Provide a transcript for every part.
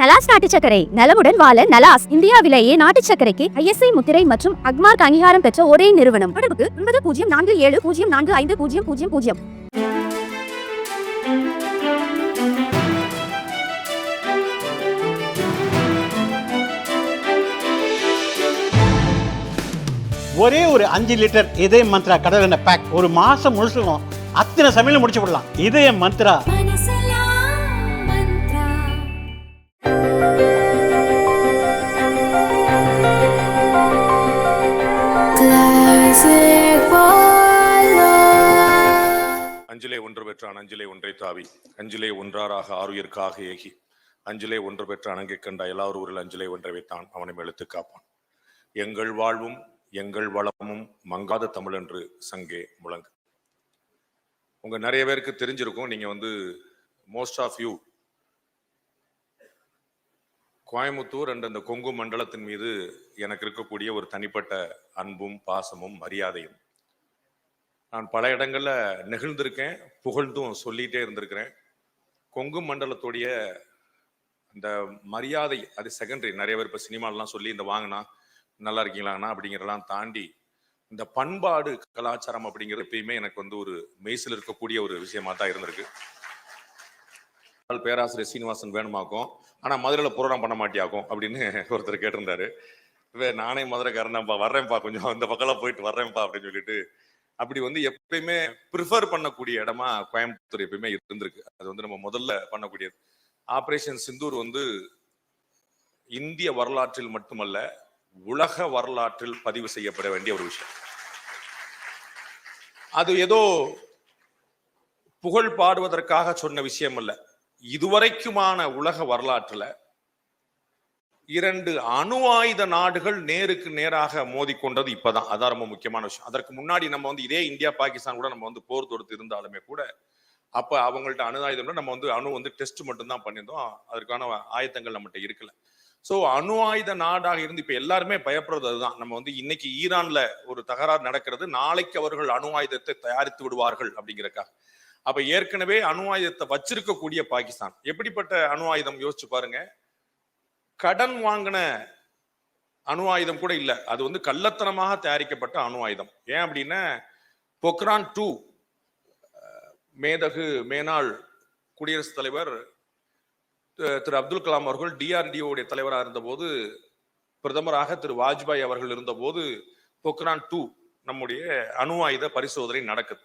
நலாஸ் நாட்டு சக்கரை நலமுடன் வாழ நலாஸ் இந்தியாவிலேயே நாட்டு சக்கரைக்கு ஐஎஸ்ஐ முத்திரை மற்றும் அக்மார்க் அங்கீகாரம் பெற்ற ஒரே நிறுவனம். தொடர்புக்கு ஒன்பது பூஜ்ஜியம் நான்கு ஏழு பூஜ்ஜியம் நான்கு ஐந்து பூஜ்ஜியம் பூஜ்ஜியம் பூஜ்ஜியம். ஒரே ஒரு அஞ்சு லிட்டர் இதய மந்த்ரா கடல் எண்ணெய் பேக் ஒரு மாசம் முழுசுக்கும் அத்தனை சமையல முடிச்சு விடலாம் இதய மந்த்ரா. அஞ்சிலே ஒன்று பெற்றான் அஞ்சிலே ஒன்றை தாவி. அஞ்சிலே ஒன்றாராக ஆறுயிற்காக ஏகி. அஞ்சிலே ஒன்று பெற்ற அணங்கை கண்ட எல்லார் ஊரில் அஞ்சிலே ஒன்றை வைத்தான் அவனை எழுத்து காப்பான். எங்கள் வாழ்வும் எங்கள் வளமும் மங்காத தமிழ் என்று சங்கே முழங்கு. உங்க நிறைய பேருக்கு தெரிஞ்சிருக்கும் நீங்க வந்து most of you Coimbatore and அந்த கொங்கு மண்டலத்தின் மீது எனக்கு இருக்கக்கூடிய ஒரு தனிப்பட்ட அன்பும் பாசமும் மரியாதையும். நான் பல இடங்களில் நெகிழ்ந்திருக்கேன் புகழ்ந்தும் சொல்லிகிட்டே இருந்திருக்கிறேன். கொங்கு மண்டலத்துடைய அந்த மரியாதை அது செகண்டரி நிறைய பேர் இப்போ சினிமாலலாம் சொல்லி இந்த வாங்கினா நல்லா இருக்கீங்களாண்ணா அப்படிங்கிறதெல்லாம் தாண்டி இந்த பண்பாடு கலாச்சாரம் அப்படிங்கிறது எப்பயுமே எனக்கு வந்து ஒரு மெய்சில் இருக்கக்கூடிய ஒரு விஷயமா தான் இருந்திருக்கு. பேராசிரியர் சீனிவாசன் வேணுமாக்கும் ஆனால் மதுரையில் புரோகிராம் பண்ண மாட்டியாக்கும் அப்படின்னு ஒருத்தர் கேட்டிருந்தாரு. வே நானே மதுரைக்காரனாப்பா வர்றேன்ப்பா கொஞ்சம் அந்த பக்கம்லாம் போயிட்டு வர்றேன்ப்பா அப்படின்னு சொல்லிட்டு அப்படி வந்து எப்பயுமே ப்ரிஃபர் பண்ணக்கூடிய இடமா கோயம்புத்தூர் எப்பயுமே இருந்திருக்கு. அது வந்து நம்ம முதல்ல பண்ணக்கூடியது. ஆப்ரேஷன் சிந்தூர் வந்து இந்திய வரலாற்றில் மட்டுமல்ல உலக வரலாற்றில் பதிவு செய்யப்பட வேண்டிய ஒரு விஷயம். அது ஏதோ புகழ் பாடுவதற்காக சொன்ன விஷயம் அல்ல. இதுவரைக்குமான உலக வரலாற்றுல இரண்டு அணு ஆயுத நாடுகள் நேருக்கு நேராக மோதிக்கொண்டது இப்பதான். அதான் ரொம்ப முக்கியமான விஷயம். அதற்கு முன்னாடி நம்ம வந்து இதே இந்தியா பாகிஸ்தான் கூட நம்ம வந்து போர் தொடுத்து இருந்தாலுமே கூட அப்ப அவங்கள்ட்ட அணு ஆயுதம் நம்ம வந்து அணு வந்து டெஸ்ட் மட்டும்தான் பண்ணியிருந்தோம். அதற்கான ஆயத்தங்கள் நம்மகிட்ட இருக்கல. சோ அணு ஆயுத நாடாக இருந்து இப்ப எல்லாருமே பயப்படுறது அதுதான். நம்ம வந்து இன்னைக்கு ஈரான்ல ஒரு தகராறு நடக்கிறது. நாளைக்கு அவர்கள் அணு ஆயுதத்தை தயாரித்து விடுவார்கள் அப்படிங்கிறக்கா அப்ப ஏற்கனவே அணு ஆயுதத்தை வச்சிருக்கக்கூடிய பாகிஸ்தான். எப்படிப்பட்ட அணு ஆயுதம் யோசிச்சு பாருங்க. கடன் வாங்கின அணு ஆயுதம் கூட இல்லை. அது வந்து கள்ளத்தனமாக தயாரிக்கப்பட்ட அணு ஆயுதம். ஏன் அப்படின்னா பொக்ரான் டூ மேதகு மேனாள் குடியரசுத் தலைவர் திரு அப்துல் கலாம் அவர்கள் டிஆர்டிஓடைய உடைய தலைவராக இருந்தபோது பிரதமராக திரு வாஜ்பாய் அவர்கள் இருந்தபோது பொக்ரான் டூ நம்முடைய அணு ஆயுத பரிசோதனை நடக்குது.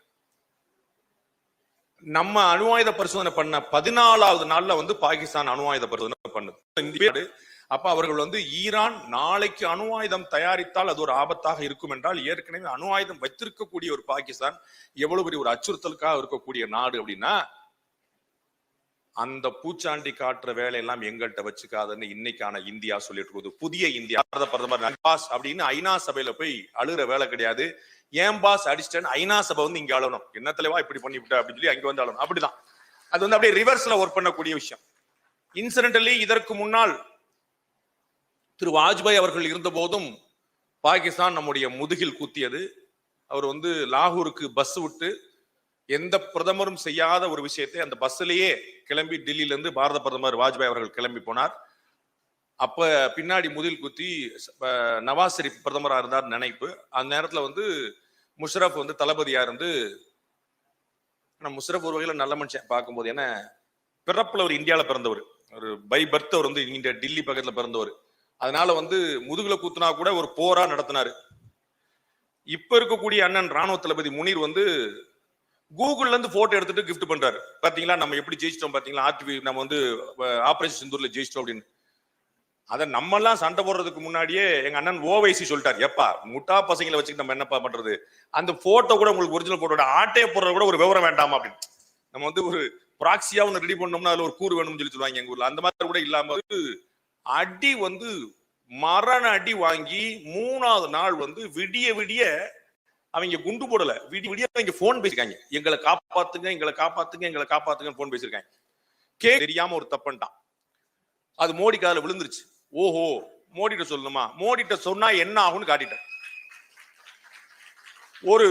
நம்ம அணு ஆயுத பரிசோதனை பண்ண பதினாலாவது நாள்ல வந்து பாகிஸ்தான் அணு ஆயுத பரிசோதனை பண்ணுது. அப்ப அவர்கள் வந்து ஈரான் நாளைக்கு அணு ஆயுதம் தயாரித்தால் அது ஒரு ஆபத்தாக இருக்கும் என்றால் ஏற்கனவே அணு ஆயுதம் வைத்திருக்கக்கூடிய ஒரு பாகிஸ்தான் எவ்வளவு பெரிய ஒரு அச்சுறுத்தலுக்காக இருக்கக்கூடிய நாடு அப்படின்னா அந்த பூச்சாண்டி காட்டுற வேலையெல்லாம் எங்கள்கிட்ட வச்சுக்காதுன்னு இன்னைக்கான இந்தியா சொல்லிட்டு இருக்குது. புதிய இந்தியா. பாரத பிரதமர் பாஸ் அப்படின்னு ஐநா சபையில போய் அழுகிற வேலை கிடையாது. ஏன் பாஸ் அடிச்சிட்டேன்னு ஐநா சபை வந்து இங்க அழணும். என்ன தலைவா இப்படி பண்ணிவிட்ட அப்படின்னு சொல்லி அங்க வந்து அழணும். அப்படிதான். அது வந்து அப்படியே ரிவர்ஸ்ல ஒர்க் பண்ணக்கூடிய விஷயம். இன்சிடென்டலி இதற்கு முன்னால் திரு வாஜ்பாய் அவர்கள் இருந்த போதும் பாகிஸ்தான் நம்முடைய முதுகில் கூத்தியது. அவர் வந்து லாகூருக்கு பஸ் விட்டு எந்த பிரதமரும் செய்யாத ஒரு விஷயத்தை அந்த பஸ்ஸிலேயே கிளம்பி டெல்லியிலிருந்து பாரத பிரதமர் வாஜ்பாய் அவர்கள் கிளம்பி போனார். அப்ப பின்னாடி முதில் குத்தி நவாஸ் ஷெரீப் பிரதமராக இருந்தார் நினைப்பு. அந்த நேரத்துல வந்து முஷரப் வந்து தளபதியா இருந்து ஆனால் முஷரப் ஒரு வகையில நல்ல மனுஷன் பார்க்கும்போது ஏன்னா பிறப்புல ஒரு இந்தியால பிறந்தவர். ஒரு பை பர்த் அவர் வந்து இங்க டில்லி பக்கத்துல பிறந்தவர். அதனால வந்து முதுகுல குத்துனா கூட ஒரு போரா நடத்தினாரு. இப்ப இருக்கக்கூடிய அண்ணன் ராணுவ தளபதி முனீர் வந்து கூகுள்ல இருந்து போட்டோ எடுத்துட்டு கிஃப்ட் பண்றாரு. பாத்தீங்களா? நம்ம எப்படி ஜெயிச்சிட்டோம் பாத்தீங்களா? ஆர்டிபி நம்ம வந்து ஆபரேஷன் சிந்தூர்ல ஜெயிச்சிட்டோம் அப்படின்னு. அதை நம்ம எல்லாம் சண்டை போடுறதுக்கு முன்னாடியே எங்க அண்ணன் ஓவைசி சொல்லிட்டார். எப்பா முட்டா பசங்களை வச்சுக்கிட்டு நம்ம என்னப்பா பண்றது? அந்த போட்டோ கூட உங்களுக்கு ஒரிஜினல் போட்டோட ஆட்டையை போடுறது கூட ஒரு விவரம் வேண்டாமா அப்படின்னு. நம்ம வந்து ஒரு ப்ராக்சியா ஒன்று ரெடி பண்ணோம்னா அதுல ஒரு கூறு வேணும்னு சொல்லி சொல்லுவாங்க எங்க ஊர்ல. அந்த மாதிரி கூட இல்லாம வந்து அடி வந்து மரண அடி வாங்கி மூணாவது நாள் வந்து விடிய விடிய அவங்க குண்டு போடல. விடிய விடிய அவங்க போன் பேசிருக்காங்க. எங்களை காப்பாத்துங்க எங்களை காப்பாத்துங்க எங்களை காப்பாத்துங்கன்னு போன் பேசிருக்காங்க. கே தெரியாம ஒரு தப்புன்ட்டான் அது மோடி காதுல விழுந்துருச்சு. ஓஹோ மோடிட்ட சொல்லணுமா? மோடிட்ட சொன்னா என்ன ஆகும்னு காட்டிட்டேன். ஒரு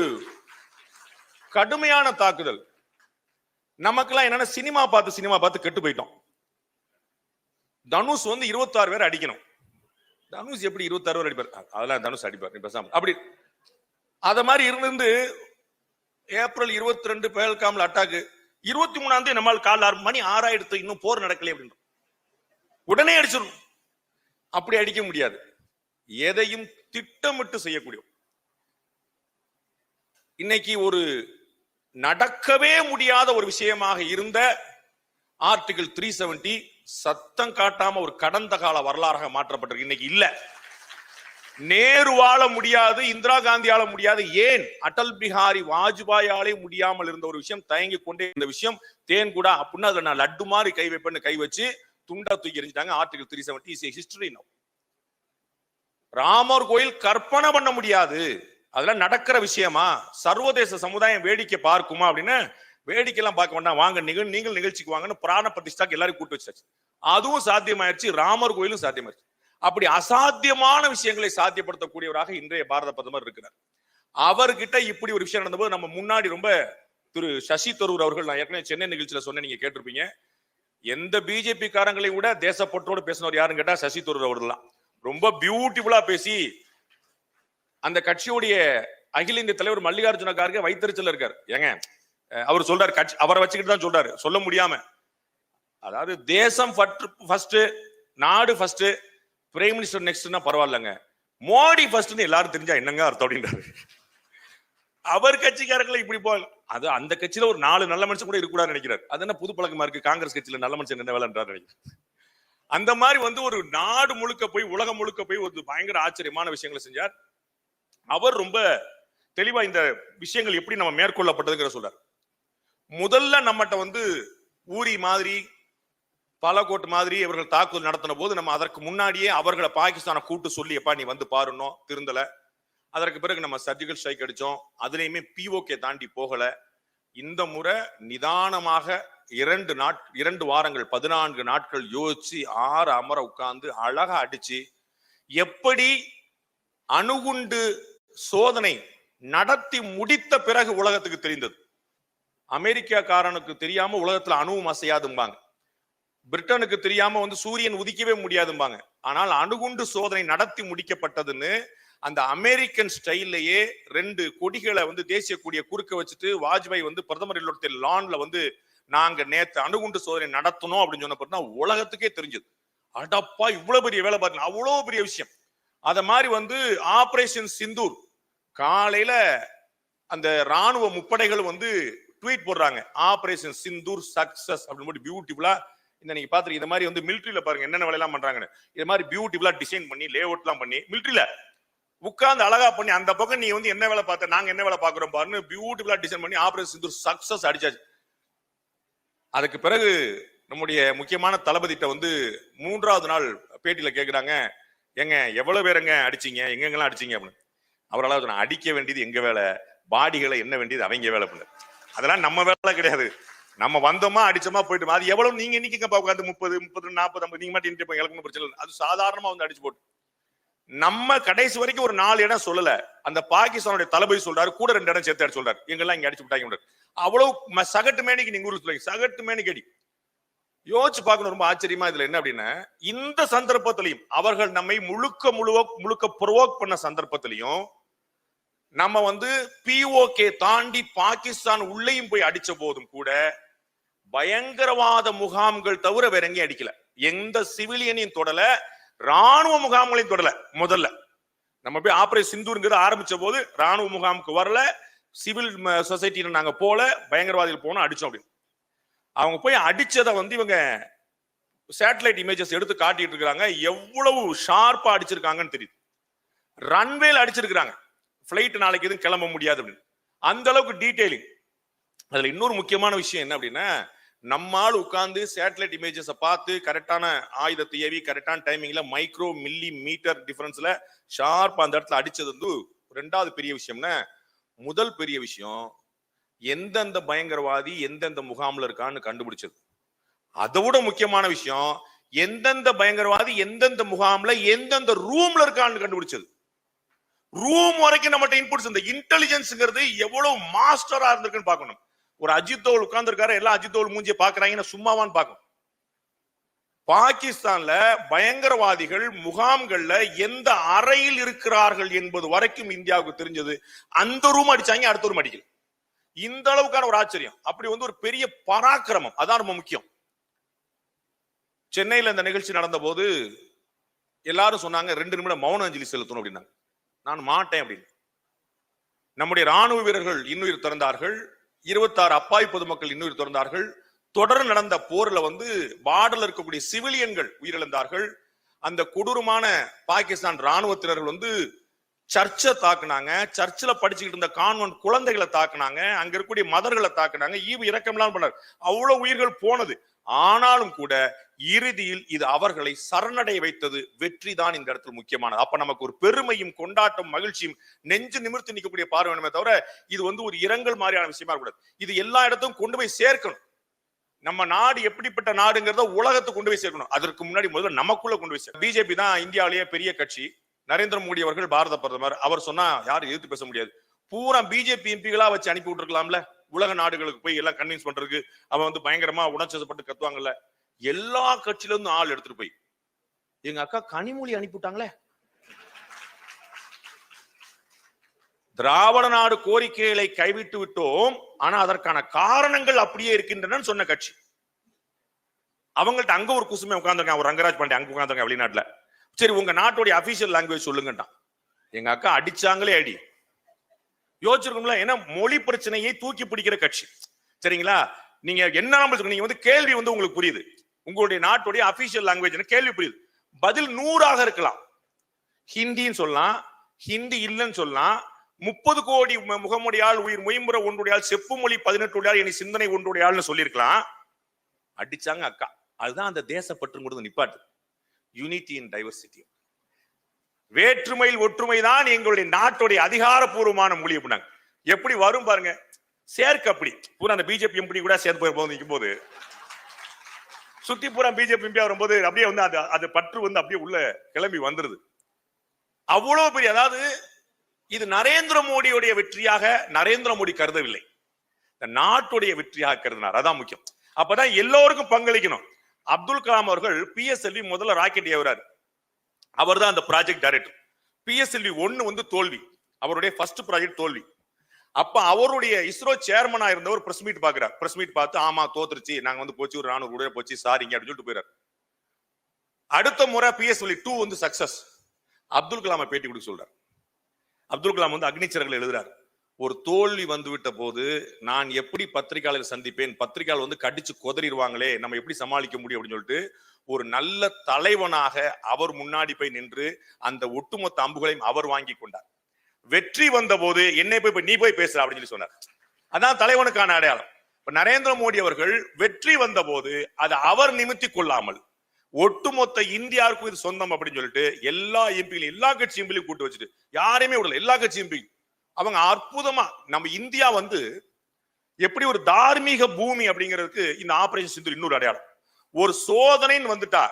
கடுமையான தாக்குதல். நமக்கெல்லாம் என்னன்னா சினிமா பார்த்து சினிமா பார்த்து கெட்டு போயிட்டோம். தனுஷ் வந்து இருபத்தாறு பேர் அடிக்கணும். தனுஷ் எப்படி இருபத்தாறு பேர் அடிப்பார்? அதெல்லாம் தனுஷ் அடிப்பார் பேசாம அப்படி அத மாதிரி இருந்து ஏப்ரல் இருபத்தி ரெண்டு பேல்காம்ல அட்டாக்கு இருபத்தி மூணாம் தேதி நம்மால் கால் ஆறு மணி ஆறாயிரத்து இன்னும் போர் நடக்கல அப்படின்னு உடனே அடிச்சிடணும். அப்படி அடிக்க முடியாது. எதையும் திட்டமிட்டு செய்யக்கூடிய இன்னைக்கு ஒரு நடக்கவே முடியாத ஒரு விஷயமாக இருந்த ஆர்டிகிள் த்ரீ செவன்டி சத்தம் காட்டாம ஒரு கடந்த கால வரலாறாக மாற்றப்பட்டிருக்கு. இன்னைக்கு இல்ல. நேரு வாழ முடியாது இந்திரா காந்தி ஆள முடியாது. ஏன்? அடல் பிஹாரி வாஜ்பாயாலே முடியாமல் இருந்த ஒரு விஷயம் தயங்கி கொண்டே இருந்த விஷயம் தேன் கூட அப்படின்னா அதுல நான் லட்டு மாதிரி கை வைப்பேன்னு கை வச்சு துண்டா தூக்கி எறிஞ்சிட்டாங்க. Article three seventy is history no Ramar கோயில் கற்பனை பண்ண முடியாது. அதெல்லாம் நடக்கிற விஷயமா? சர்வதேச சமுதாயம் வேடிக்கை பார்க்குமா அப்படின்னு வேடிக்கை எல்லாம் பார்க்க வேண்டாம். வாங்க நிகழ் நீங்கள் நிகழ்ச்சிக்கு வாங்கன்னு பிராண பிரதிஷ்டாக்கு எல்லாரும் கூட்டு வச்சாச்சு. அதுவும் சாத்தியமாயிருச்சு ராமர் கோயிலும் சாத்தியமாயிருச்சு. அப்படி அசாத்தியமான விஷயங்களை சாத்தியப்படுத்தக்கூடியவராக இன்றைய பாரத பிரதமர் இருக்கிறார். அவர்கிட்ட இப்படி ஒரு விஷயம் நடந்தபோது நம்ம முன்னாடி ரொம்ப திரு சசி தரூர் அவர்கள் நான் ஏற்கனவே சென்னை நிகழ்ச்சியில சொன்னேன் நீங்க கேட்டிருப்பீங்க. எந்த பிஜேபி காரங்களை விட தேசப்பற்றோடு பேசினவர் யாருன்னு கேட்டா சசி தரூர் அவர்கள் தான் ரொம்ப பியூட்டிஃபுல்லா பேசி அந்த கட்சியுடைய அகில இந்திய தலைவர் மல்லிகார்ஜுன கார்கே வைத்தறிச்சல் இருக்கார். ஏங்க அவர் சொல்றாரு கட்சி அவரை வச்சுக்கிட்டு தான் சொல்றாரு சொல்ல முடியாம. அதாவது தேசம் ஃபர்ஸ்ட் நாடு ஃபர்ஸ்ட் பிரைம் மினிஸ்டர் நெக்ஸ்ட்னா பரவாயில்லங்க. மோடி ஃபர்ஸ்ட்னு எல்லாரும் தெரிஞ்சா என்னங்க அர்த்தம் அப்படின்றாரு. அவர் கட்சிக்காரர்களை இப்படி போ அது அந்த கட்சியில ஒரு நாலு நல்ல மனுஷன் கூட இருக்கக்கூடாதுன்னு நினைக்கிறார். அது என்ன புது பழக்கமா இருக்கு? காங்கிரஸ் கட்சியில நல்ல மனுஷன் என்ன வேலைன்றாரு நினைக்கிறேன். அந்த மாதிரி வந்து ஒரு நாடு முழுக்க போய் உலகம் முழுக்க போய் ஒரு பயங்கர ஆச்சரியமான விஷயங்களை செஞ்சார். அவர் ரொம்ப தெளிவா இந்த விஷயங்கள் எப்படி நம்ம மேற்கொள்ளப்பட்டதுங்கிற சொல்றார். முதல்ல நம்மகிட்ட வந்து ஊரி மாதிரி பாலக்கோட் மாதிரி இவர்கள் தாக்குதல் நடத்தின போது நம்ம அதற்கு முன்னாடியே அவர்களை பாகிஸ்தானை கூட்டு சொல்லி எப்பா நீ வந்து பாருனோம் திருந்தல. அதற்கு பிறகு நம்ம சர்ஜிக்கல் ஸ்ட்ரைக் அடிச்சோம். அதுலேயுமே பிஓகே தாண்டி போகல. இந்த முறை நிதானமாக இரண்டு நாட் இரண்டு வாரங்கள் பதினான்கு நாட்கள் யோசிச்சு ஆறு அமர உட்கார்ந்து அழகா அடிச்சு எப்படி அணுகுண்டு சோதனை நடத்தி முடித்த பிறகு உலகத்துக்கு தெரிந்தது. அமெரிக்காக்காரனுக்கு தெரியாம உலகத்துல அணுவும் அசையாதும்பாங்க. பிரிட்டனுக்கு தெரியாம வந்து சூரியன் உதிக்கவே முடியாதும்பாங்க. ஆனால் அணுகுண்டு சோதனை நடத்தி முடிக்கப்பட்டதுன்னு அந்த அமெரிக்கன் ஸ்டைல்லையே ரெண்டு கொடிகளை வந்து தேசிய கொடியை குறுக்க வச்சுட்டு வாஜ்பாய் வந்து பிரதமர் இல்லத்தில் லான்ல வந்து நாங்க நேத்து அணுகுண்டு சோதனை நடத்தணும் அப்படின்னு சொன்ன பிறகு உலகத்துக்கே தெரிஞ்சது. அடப்பா இவ்வளவு பெரிய வேலை பாருங்க அவ்வளவு பெரிய விஷயம். அத மாதிரி வந்து ஆபரேஷன் சிந்தூர் காலையில அந்த ராணுவ முப்படைகள் வந்து ட்வீட் போடுறாங்க. ஆபரேஷன் சிந்தூர் சக்சஸ் அப்படின்னு போட்டு பியூட்டிஃபுல்லா இந்த நீங்க பாத்துருக்கீங்க இந்த மாதிரி வந்து மிலிட்ரியில பாருங்க என்னென்ன வேலையெல்லாம் பண்றாங்கன்னு. இது மாதிரி பியூட்டிஃபுல்லா டிசைன் பண்ணி லே அவுட்லாம் பண்ணி மிலிட்ரியில உட்கார்ந்து அழகா பண்ணி அந்த பக்கம் நீ வந்து என்ன வேலை பார்த்த நாங்க என்ன வேலை பாக்குறோம் பாருன்னு பியூட்டிஃபுல்லா டிசைன் பண்ணி ஆபரேஷன் சிந்தூர் சக்சஸ் அடிச்சாச்சு. அதுக்கு பிறகு நம்முடைய முக்கியமான தளபதிட்ட வந்து மூன்றாவது நாள் பேட்டியில கேக்குறாங்க ஏங்க எவ்வளவு பேருங்க அடிச்சீங்க? எங்கெங்கெல்லாம் அடிச்சீங்க? அப்படின்னு. அவரால் சொன்ன அடிக்க வேண்டியது எங்க வேலை? பாடிகளை என்ன வேண்டியது அவங்க வேலை பண்ணு அதெல்லாம் நம்ம வேலை கிடையாது. நம்ம வந்தோமா அடிச்சோமா போயிட்டு அது எவ்வளவு நீங்க இன்னைக்கு உட்காந்து முப்பது முப்பது நாற்பது ஐம்பது நீங்க மாட்டி நின்னுட்டு எனக்கு பிரச்சனை இல்லை. அது சாதாரணமா வந்து அடிச்சு போட்டு. நம்ம கடைசி வரைக்கும் ஒரு நாலு இடம் சொல்லல. அந்த பாகிஸ்தானுடைய தளபதி சொல்றாரு கூட ரெண்டு இடம் சேர்த்து அடிச்சு சொல்றாரு. எங்கெல்லாம் இங்க அடிச்சு விட்டாங்க அவ்வளவு ம- சகட்டு மேனிக்கு நீங்க ஊருக்கு சொல்லுங்க சகட்டு மேனிக்கு அடி. யோசிச்சு பார்க்கணும் ரொம்ப ஆச்சரியமா இதுல என்ன அப்படின்னா இந்த சந்தர்ப்பத்திலையும் அவர்கள் நம்மை முழுக்க முழுவ முழுக்க ப்ரொவோக் பண்ண சந்தர்ப்பத்திலையும் நம்ம வந்து பிஓகே தாண்டி பாகிஸ்தான் உள்ளேயும் போய் அடிச்ச போதும் கூட பயங்கரவாத முகாம்கள் தவிர வேற எங்கேயும் அடிக்கல. எந்த சிவிலியனையும் தொடல ராணுவ முகாம்களையும் தொடல முதல்ல. நம்ம போய் ஆபரேஷன் சிந்தூருங்கிறது ஆரம்பிச்ச போது ராணுவ முகாமுக்கு வரல சிவில் சொசைட்டியில நாங்க போல பயங்கரவாதிகள் போனோம் அடிச்சோம் அப்படின்னு. அவங்க போய் அடிச்சதை வந்து இவங்க சேட்டலைட் இமேஜஸ் எடுத்து காட்டிட்டு இருக்காங்க. எவ்வளவு ஷார்ப்பா அடிச்சிருக்காங்கன்னு தெரியுது. ரன்வேல அடிச்சிருக்காங்க ஃபிளைட் நாளைக்கு எதுவும் கிளம்ப முடியாது அப்படின்னு. அந்த அளவுக்கு டீட்டெயிலிங் அதுல இன்னொரு முக்கியமான விஷயம் என்ன அப்படின்னா நம்மால் உட்கார்ந்து சேட்டலைட் இமேஜஸை பார்த்து கரெக்டான ஆயுதத்தை ஏவி கரெக்டான டைமிங்ல மைக்ரோ மில்லி மீட்டர் டிஃபரன்ஸ்ல ஷார்ப் அந்த இடத்துல அடிச்சது வந்து ரெண்டாவது பெரிய விஷயம்னா முதல் பெரிய விஷயம் எந்தெந்த பயங்கரவாதி எந்தெந்த முகாம்ல இருக்கான்னு கண்டுபிடிச்சது. அதை விட முக்கியமான விஷயம் எந்தெந்த பயங்கரவாதி எந்தெந்த முகாம்ல எந்தெந்த ரூம்ல இருக்கான்னு கண்டுபிடிச்சது. ரூம் வரைக்கும் நம்மகிட்ட இன்புட்ஸ் இந்த இன்டெலிஜென்ஸ்ங்கிறது எவ்வளவு மாஸ்டரா இருந்திருக்குன்னு பார்க்கணும். ஒரு அஜித் தோல் உட்கார்ந்துருக்காரு எல்லாம் அஜித் தோல் மூஞ்சியை பாக்குறாங்கன்னு சும்மாவான்னு பார்க்கும். பாகிஸ்தான்ல பயங்கரவாதிகள் முகாம்கள்ல எந்த அறையில் இருக்கிறார்கள் என்பது வரைக்கும் இந்தியாவுக்கு தெரிஞ்சது. அந்த ரூம் அடிச்சாங்க அடுத்த ரூம் அடிக்கல. இந்த அளவுக்கான ஒரு ஆச்சரியம். அப்படி வந்து ஒரு பெரிய பராக்கிரமம். அதான் ரொம்ப முக்கியம். சென்னையில இந்த நிகழ்ச்சி நடந்த போது எல்லாரும் சொன்னாங்க ரெண்டு நிமிடம் மௌன அஞ்சலி செலுத்தணும் அப்படின்னாங்க. நான் மாட்டேன் அப்படின்னு. நம்முடைய ராணுவ வீரர்கள் இன்னுயிர் திறந்தார்கள். இருபத்தாறு அப்பாவி பொதுமக்கள் இன்னுயிர் திறந்தார்கள். தொடர் நடந்த போர்ல வந்து பார்டர்ல இருக்கக்கூடிய சிவிலியன்கள் உயிரிழந்தார்கள். அந்த கொடூரமான பாகிஸ்தான் ராணுவத்தினர்கள் வந்து சர்ச்சை தாக்குனாங்க. சர்ச்சில் படிச்சுக்கிட்டு இருந்த கான்வென்ட் குழந்தைகளை தாக்குனாங்க. அங்க இருக்கக்கூடிய மதர்களை தாக்குனாங்க. ஈவு இறக்கம்லாம் பண்ணார் அவ்வளவு உயிர்கள் போனது. ஆனாலும் கூட இறுதியில் இது அவர்களை சரணடைய வைத்தது வெற்றி தான் இந்த இடத்துல முக்கியமானது. அப்ப நமக்கு ஒரு பெருமையும் கொண்டாட்டம் மகிழ்ச்சியும் நெஞ்சு நிமிர்த்து நிற்கக்கூடிய பார்வை வேணுமே தவிர இது வந்து ஒரு இரங்கல் மாதிரியான விஷயமா இருக்கக்கூடாது. இது எல்லா இடத்தும் கொண்டு போய் சேர்க்கணும். நம்ம நாடு எப்படிப்பட்ட நாடுங்கிறத உலகத்துக்கு கொண்டு போய் சேர்க்கணும். அதற்கு முன்னாடி முதல்ல நமக்குள்ள கொண்டு போய் சேர்க்கணும். பிஜேபி தான் இந்தியாவிலேயே பெரிய கட்சி. நரேந்திர மோடி அவர்கள் பாரத பிரதமர். அவர் சொன்னா யாரும் எதிர்த்து பேச முடியாது. பூரா பிஜேபி எம்பிகளா வச்சு அனுப்பி விட்டுருக்கலாம்ல. உலக நாடுகளுக்கு போய் எல்லாம் கன்வின்ஸ் பண்றதுக்கு அவன் வந்து பயங்கரமா உணர்ச்சப்பட்டு கத்துவாங்கல்ல. எல்லா கட்சியில இருந்து ஆள் எடுத்துட்டு போய். எங்க அக்கா கனிமொழி அனுப்பிவிட்டாங்களே. திராவிட நாடு கோரிக்கைகளை கைவிட்டு விட்டோம். ஆனா அதற்கான காரணங்கள் அப்படியே இருக்கின்றன சொன்ன கட்சி. அவங்கள்ட்ட அங்க ஒரு குசுமே உட்காந்துருக்கான் ஒரு ரங்கராஜ் பாண்டே அங்க உட்காந்துருக்கான் வெளிநாட்டுல. சரி உங்க நாட்டுடைய அபிஷியல் லாங்குவேஜ் சொல்லுங்கட்டான் எங்க அக்கா அடிச்சாங்களே அடி. யோசிச்சிருக்கோம்ல ஏன்னா மொழி பிரச்சனையை தூக்கி பிடிக்கிற கட்சி. சரிங்களா? நீங்க என்ன நீங்க வந்து கேள்வி வந்து உங்களுக்கு புரியுது. உங்களுடைய நாட்டுடைய அபிஷியல் லாங்குவேஜ் கேள்வி புரியுது. பதில் நூறாக இருக்கலாம். ஹிந்தின்னு சொல்லலாம் ஹிந்தி இல்லைன்னு சொல்லலாம் முப்பது கோடி மு- உயிர் மொய்முறை ஒன்றுடையால் செப்பு மொழி பதினெட்டு உடையால் இனி சிந்தனை ஒன்றுடையாள்னு சொல்லியிருக்கலாம். அடிச்சாங்க அக்கா. அதுதான் அந்த தேசப்பற்றுங்கிறது நிப்பாட்டு. யூனிட்டி இன் டைவர்சிட்டி வேற்றுமையில் ஒற்றுமை தான் எங்களுடைய நாட்டுடைய அதிகாரப்பூர்வமான மொழி அப்படின்னாங்க எப்படி வரும் பாருங்க. சேர்க்க அப்படி. பூரா அந்த பிஜேபி எம்பி கூட சேர்ந்து போய் போது நிற்கும் போது சுத்தி பூரா பிஜேபி எம்பி வரும்போது அப்படியே வந்து அது அது பற்று வந்து அப்படியே உள்ள கிளம்பி வந்துருது. அவ்வளவு பெரிய அதாவது இது நரேந்திர மோடியுடைய வெற்றியாக நரேந்திர மோடி கருதவில்லை. இந்த நாட்டுடைய வெற்றியாக கருதினார். அதான் முக்கியம். அப்பதான் எல்லோருக்கும் பங்களிக்கணும். அப்துல் கலாம் அவர்கள் எல்வி முதல்ல ராக்கெட் ஏவுறாரு. அவர் தான் அந்த ப்ராஜெக்ட் டைரக்டர் பிஎஸ்எல்வி ஒன்னு வந்து தோல்வி. அவருடைய ஃபர்ஸ்ட் ப்ராஜெக்ட் தோல்வி. அப்ப அவருடைய இஸ்ரோ சேர்மனா இருந்தவர் பிரஸ் மீட் பாக்குறார் பிரஸ் மீட் பார்த்து ஆமா தோத்துருச்சு. நாங்க வந்து போச்சு ஒரு நானூறு கூட போச்சு சாரிங்க அப்படின்னு சொல்லிட்டு போயிறாரு அடுத்த முறை பிஎஸ்எல்வி டூ வந்து சக்சஸ் அப்துல் கலாமை பேட்டி கொடுக்க சொல்றார். அப்துல் கலாம் வந்து அக்னிச்சரங்கள் எழுதுறாரு. ஒரு தோல்வி வந்துவிட்ட போது நான் எப்படி பத்திரிகையாளர் சந்திப்பேன்? பத்திரிகையாளர் வந்து கடிச்சு கொதறிடுவாங்களே நம்ம எப்படி சமாளிக்க முடியும் அப்படின்னு சொல்லிட்டு ஒரு நல்ல தலைவனாக அவர் முன்னாடி போய் நின்று அந்த ஒட்டுமொத்த அம்புகளையும் அவர் வாங்கி கொண்டார். வெற்றி வந்த போது என்னை போய் போய் நீ போய் பேசுற அப்படின்னு சொல்லி சொன்னார். அதான் தலைவனுக்கான அடையாளம். இப்ப நரேந்திர மோடி அவர்கள் வெற்றி வந்த போது அதை அவர் நிமித்தி கொள்ளாமல் ஒட்டுமொத்த இந்தியாவுக்கும் இது சொந்தம் அப்படின்னு சொல்லிட்டு எல்லா எம்பிகளையும் எல்லா கட்சி எம்பிலையும் கூட்டு வச்சுட்டு யாரையுமே விடல எல்லா கட்சி எம்பியும். அவங்க அற்புதமா நம்ம இந்தியா வந்து எப்படி ஒரு தார்மீக பூமி அப்படிங்கிறதுக்கு இந்த ஆபரேஷன் சிந்து இன்னொரு அடையாளம். ஒரு சோதனைன்னு வந்துட்டா